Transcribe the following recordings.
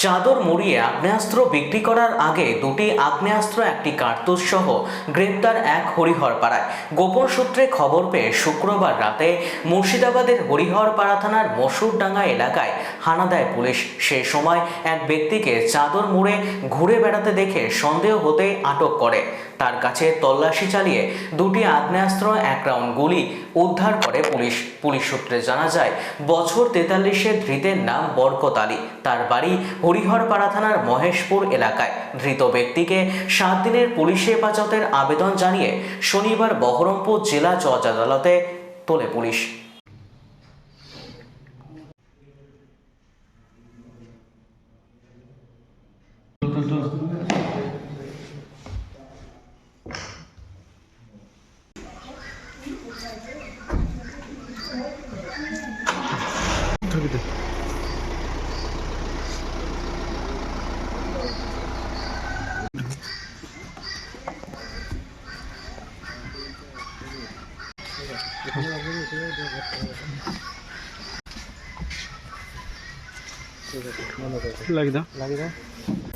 চাদর মুড়িয়ে আগ্নেয়াস্ত্র বিক্রি করার আগে দুটি আগ্নেয়াস্ত্র, একটি কার্তুজ সহ গ্রেপ্তার এক হরিহরপাড়ায়। গোপন সূত্রে খবর পেয়ে শুক্রবার রাতে মুর্শিদাবাদের হরিহরপাড়া থানার মসুরডাঙ্গা এলাকায় হানা দেয় পুলিশ। সে সময় এক ব্যক্তিকে চাদর মুড়ে ঘুরে বেড়াতে দেখে সন্দেহ হতে আটক করে। তার কাছে তল্লাশি চালিয়ে দুটি আগ্নেয়াস্ত্র, এক রাউন্ড গুলি উদ্ধার করে পুলিশ। পুলিশ সূত্রে জানা যায়, বছর তেতাল্লিশের ধৃতের নাম বরকত আলী। তার বাড়ি হরিহরপাড়া থানার মহেশপুর এলাকায়। ধৃত ব্যক্তিকে সাত দিনের পুলিশ হেফাজতের আবেদন জানিয়ে শনিবার বহরমপুর জেলা জজ আদালতে তোলে police.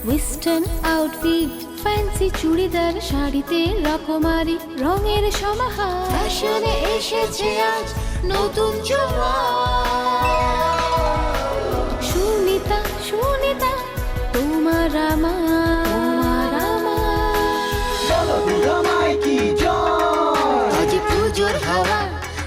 Western outfit fancy churidar শাড়িতে রকমারি রঙের সমাহার। ফ্যাশনে এসেছে আজ নতুন সুনিতা সুনিতা তোমার আমার। আমার। পুজোর হাওয়া।